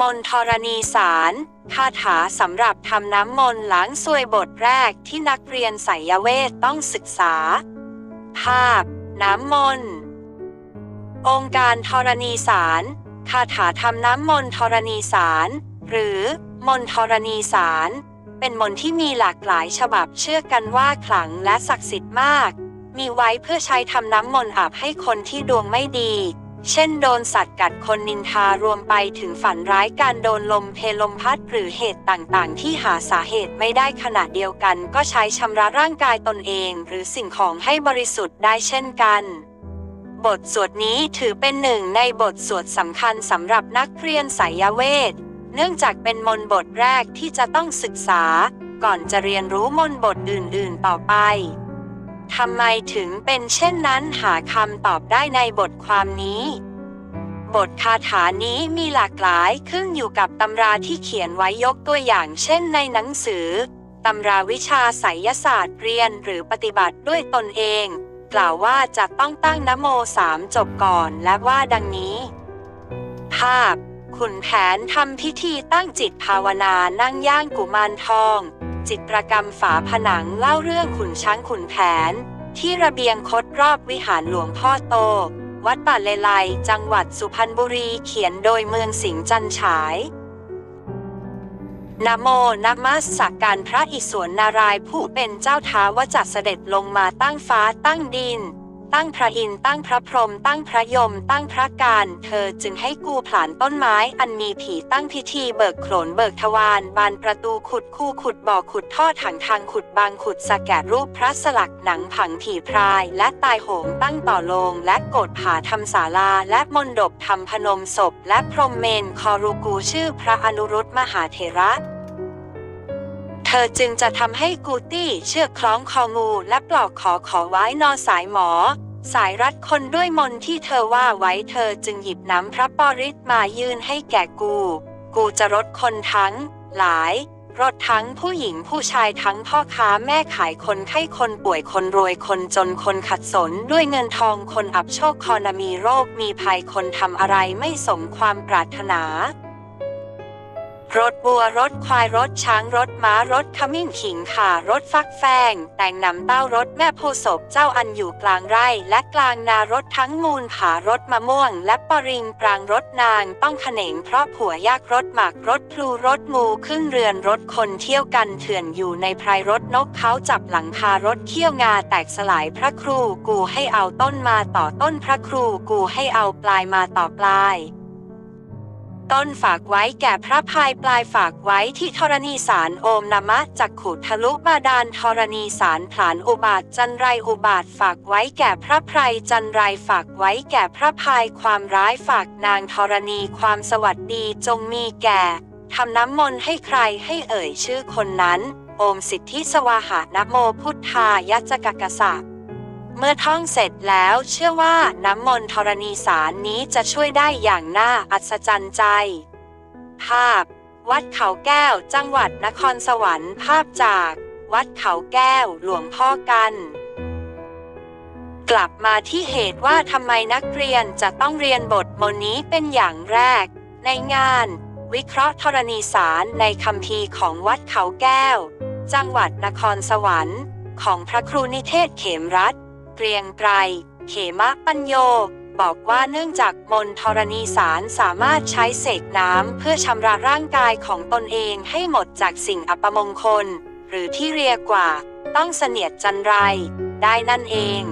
มนต์ธรณีสารคาถาสำหรับทำน้ำมนต์ล้างซวยบทแรกที่นักเรียนไสยเวทต้องศึกษา ภาพ น้ำมนต์องค์การธรณีสารคาถาทำน้ำมนต์ธรณีสาร หรือ มนต์ธรณีสาร เป็นมนต์ที่มีหลากหลายฉบับเชื่อกันว่าขลังและศักดิ์สิทธิ์มาก มีไว้เพื่อใช้ทำน้ำมนต์อาบให้คนที่ดวงไม่ดี เช่นโดนสัตว์กัดคนนินทารวมไปถึงฝันร้ายการโดนลมเพลมพัดหรือเหตุต่างๆ ที่หาสาเหตุไม่ได้ขณะเดียวกัน ก็ใช้ชำระร่างกายตนเอง หรือสิ่งของให้บริสุทธิ์ได้เช่นกัน บทสวดนี้ถือเป็นหนึ่งในบทสวดสำคัญสำหรับนักเรียนไสยเวท เนื่องจากเป็นมนบทแรกที่จะต้องศึกษา ก่อนจะเรียนรู้มนบทอื่น ๆ ต่อไปทำไมถึงเป็นเช่นนั้นหาคำตอบได้ในบทความนี้ บทคาถานี้มีหลากหลายขึ้นอยู่กับตำราที่เขียนไว้ยกตัวอย่างเช่นในหนังสือ ตำราวิชาไสยศาสตร์เรียนหรือปฏิบัติด้วยตนเอง กล่าวว่าจะต้องตั้งนโมสามจบก่อนและว่าดังนี้ ภาพ ขุนแผนทำพิธีตั้งจิตภาวนานั่งย่างกุมารทอง จิตประกรรมฝาผนังเล่าเรื่องขุนช้างขุนแผน ที่ระเบียงคดรอบวิหารหลวงพ่อโต วัดป่าเลไลจังหวัดสุพรรณบุรีเขียนโดยเมืองสิงห์จันฉายนโมนมัสสักการพระอิศวรนารายผู้เป็นเจ้าท้าวจัดเสด็จลงมาตั้งฟ้าตั้งดิน ตั้งพระอินทร์ตั้งพระพรหมตั้งพระยม ตั้งพระการ เธอจึงให้กูผลานต้นไม้ อันมีผีตั้งพิธีเบิกโขนเบิกทวารบานประตูขุดคู่ขุดบ่อขุดท่อถังทางขุดบางขุดสแกะรูปพระสลักหนังผังผีพราย และตายโหงตั้งต่อโลง และโกดผาทำศาลา และมนดบทำพนมศพ และพรหมเมนคอรูกูชื่อพระอนุรุตมหาเถระ ธอจึงจะทำให้กูตี้เชือกคล้องคองูและปลอกขอขอไว้นอสายหมอ สายรัดคนด้วยมนที่เธอว่าไว้เธอจึงหยิบน้ำพระปริตมายื่นให้แก่กู กูจะรดคนทั้ง หลายรถทั้งผู้หญิงผู้ชายทั้งพ่อค้าแม่ขายคนไข้คนป่วยคนรวยคนจนคนขัดสนด้วยเงินทองคนอับโชคคอนมีโรคมีภัยคนทำอะไรไม่สมความปรารถนา รถบัวรถควายรถช้างรถม้ารถขมิ้นขิงข่ารถฟักแฟง แต่งนำเต้ารถแม่โพศพเจ้าอันอยู่กลางไร่ และกลางนารถทั้งมูลผารถมะม่วง และปริงปรางรถนางต้องขเนงเพราะผัวยากรถหมากรถพลูรถงูขึ้นเรือนรถคนเที่ยวกันเถื่อนอยู่ในไพรรถนกเขาจับหลังคารถเขี้ยวงาแตกสลายพระครูกูให้เอาต้นมาต่อต้นพระครูกูให้เอาปลายมาต่อปลาย ต้นฝากไว้แก่พระพายปลายฝากไว้ที่ธรณีสารโอมนามะจักขุทะลุบาดาลธรณีสารผลานอุบาทจันไรอุบาทฝากไว้แก่พระไพรจันไรฝากไว้แก่พระพายความร้ายฝากนางธรณีความสวัสดีจงมีแก่ทำน้ำมนต์ให้ใครให้เอ่ยชื่อคนนั้น โอมสิทธิสวาหานโมพุทธายัจจกกะสะ เมื่อท่องเสร็จแล้วเชื่อว่าน้ำมนต์ธรณีสารนี้จะช่วยได้อย่างน่าอัศจรรย์ใจ ภาพ วัดเขาแก้วจังหวัดนครสวรรค์ภาพจาก วัดเขาแก้วหลวงพ่อกันกลับมาที่เหตุว่าทำไมนักเรียนจะต้องเรียนบทมนนี้เป็นอย่างแรก ในงาน วิเคราะห์ธรณีสารในคำพีของวัดเขาแก้ว จังหวัดนครสวรรค์ ของพระครูนิเทศเขมรัต เกรียงไกร เขมะปัญโย บอกว่าเนื่องจากมนทรณีสารสามารถใช้เสกน้ำเพื่อชำระร่างกายของตนเองให้หมดจากสิ่งอัปมงคล หรือที่เรียกว่า ต้องเสนียดจันไร ได้นั่นเอง